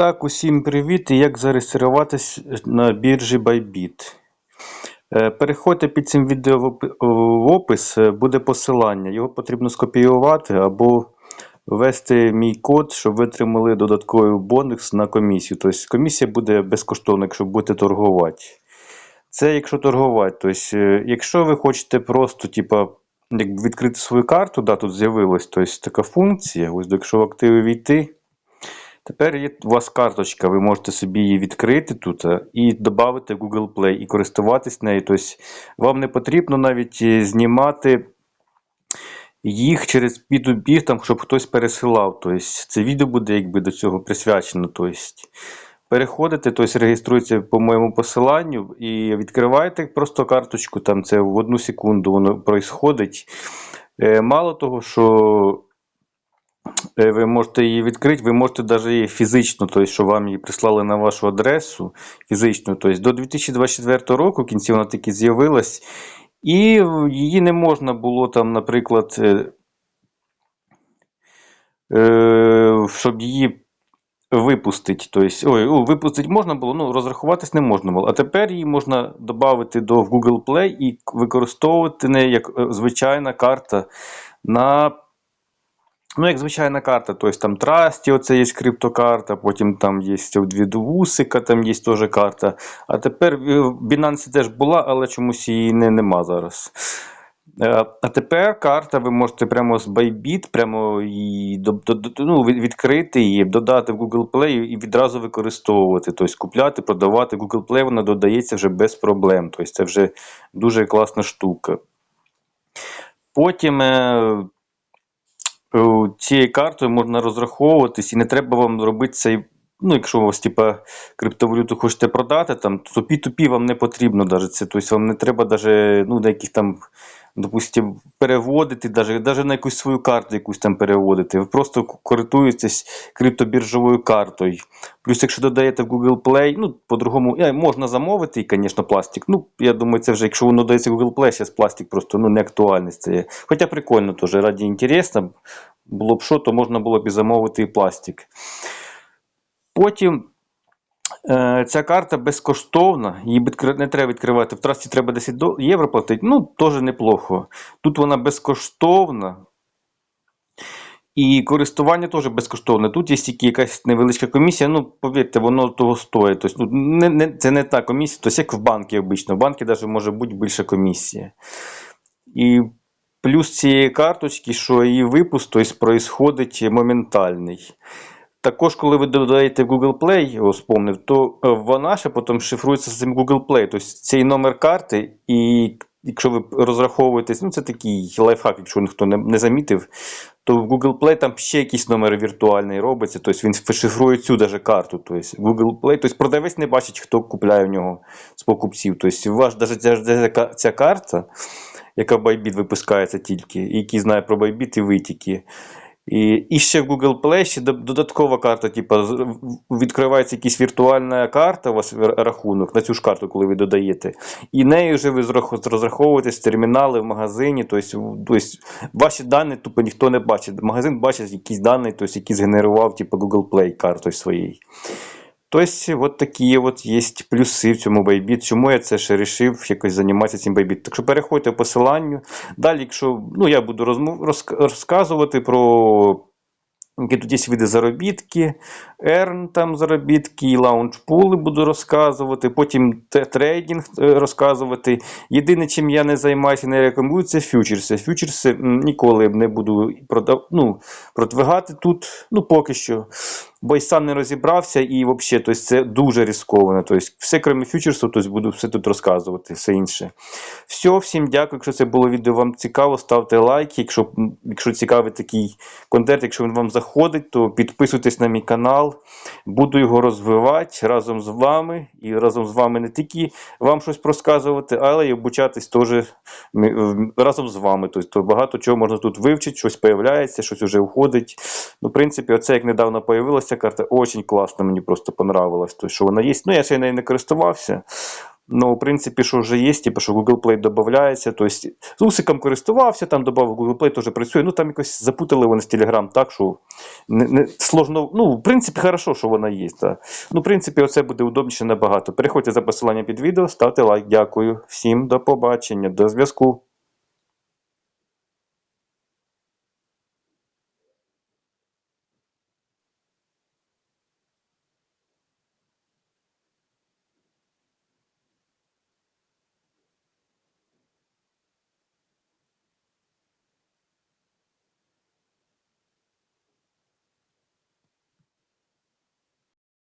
так, усім привіт і як зареєструватись на біржі Bybit. Е, Переходьте під цим відео в опис, е, буде посилання. Його потрібно скопіювати або ввести мій код, щоб ви отримали додатковий бонус на комісію. Тобто комісія буде безкоштовна, якщо будете торгувати. Це якщо торгувати. Тобто, е, якщо ви хочете просто, типа, відкрити свою карту, да, тут з'явилась тобто, така функція. Ось якщо в активи війти. Тепер є у вас карточка, ви можете собі її відкрити тут е, і додати в Google Play і користуватись нею. Тобто вам не потрібно навіть е, знімати їх через P2P, там, щоб хтось пересилав. Тобто це відео буде якби до цього присвячено. Тобто переходите, тобто реєструєте по моєму посиланню і відкриваєте просто карточку, там це в одну секунду воно происходить. Е, Мало того, що Ви можете її відкрити, ви можете навіть її фізично, тобто, що вам її прислали на вашу адресу фізично. Тобто, до 2024 року в кінці вона таки з'явилась, і її не можна було там, наприклад, е, е, щоб її випустити. Тобто, ой, випустити можна було, ну розрахуватись не можна було. А тепер її можна додати до Google Play і використовувати неї як е, звичайна карта на Ну, як звичайна карта, тобто там Трасті, оце є криптокарта, потім там є Двідвусика, там є теж карта. А тепер е, Binance теж була, але чомусь її не, нема зараз. Е, А тепер карта ви можете прямо з Bybit, прямо її до, до, до- ну, відкрити її, додати в Google Play і відразу використовувати. Тобто купляти, продавати. Google Play вона додається вже без проблем. Тобто це вже дуже класна штука. Потім. Е, цією картою можна розраховуватись, і не треба вам робити цей. Ну, якщо вас типа криптовалюту хочете продати, там, то P2P вам не потрібно даже це. Тобто вам не треба даже, ну, на яких там, допустим, переводити, даже, даже на якусь свою карту якусь там переводити. Ви просто користуєтесь криптобіржовою картою. Плюс, якщо додаєте в Google Play, ну, по-другому, можна замовити, і, звісно, пластик. Ну, я думаю, це вже, якщо воно додається в Google Play, зараз пластик просто ну, не актуальний стає. Хоча прикольно теж, раді інтересно, було б що, то можна було б і замовити і пластик. Потім е, ця карта безкоштовна, її не треба відкривати. В трасті треба 10 євро платити. Ну, теж неплохо. Тут вона безкоштовна. І користування теж безкоштовне. Тут є тільки якась невеличка комісія. Ну, повірте, воно того стоїть. Тобто, ну, не, не, це не та комісія, тобто як в банки обично. В банки навіть може бути більша комісія. І плюс цієї карточки, що її випуск тобто, происходить моментальний. Також, коли ви додаєте Google Play, його спомнив, то е, вона ще потім шифрується з цим Google Play. Тобто цей номер карти, і якщо ви розраховуєтесь, ну це такий лайфхак, якщо ніхто не, не замітив, то в Google Play там ще якийсь номер віртуальний робиться, тобто він шифрує цю даже карту. Тобто Google Play, тобто продавець не бачить, хто купляє в нього з покупців. Тобто ваш даже ця, ця, карта, яка Bybit випускається тільки, який знає про Bybit і ви тільки. І, і ще в Google Play ще додаткова карта, типу, відкривається якась віртуальна карта, у вас рахунок на цю ж карту, коли ви додаєте. І нею вже ви зрах- розраховуєтесь термінали в магазині. Тобто, тобто ваші дані тупо ніхто не бачить. Магазин бачить якісь дані, тобто, які згенерував типу, Google Play картою своєю. Тобто, от такі от є плюси в цьому байбіт. Чому я це ще вирішив якось займатися цим байбіт? Так що переходьте по посиланню. Далі, якщо ну, я буду розмов, розказувати про які тут є види заробітки, Earn там заробітки, лаунчпули буду розказувати, потім трейдинг е, розказувати. Єдине, чим я не займаюся, не рекомендую, це фьючерси. Фьючерси ніколи не буду продав, ну, продвигати тут, ну поки що. Бо й сам не розібрався, і взагалі тобто, це дуже ризиковано. Тобто, все, крім фьючерсів, тобто, буду все тут розказувати, все інше. Все, всім дякую. Якщо це було відео вам цікаво, ставте лайки. Якщо, якщо цікавий такий контент, якщо він вам заходить, то підписуйтесь на мій канал. Буду його розвивати разом з вами. І разом з вами не тільки вам щось розказувати, але й обучатись теж разом з вами. Тобто багато чого можна тут вивчити, щось появляється, щось вже входить. Ну, в принципі, оце як недавно появилася карта, дуже класно, мені просто понравилось. Тобто, що вона є. Ну, я ще нею не користувався. Ну, в принципі, що вже є, типу, що Google Play додається. Тобто, з усиком користувався, там додав Google Play, теж працює. Ну, там якось запутали вони з Telegram так, що не, не сложно. Ну, в принципі, хорошо, що вона є. Та. Ну, в принципі, оце буде удобніше набагато. Переходьте за посиланням під відео, ставте лайк. Дякую. Всім до побачення, до зв'язку.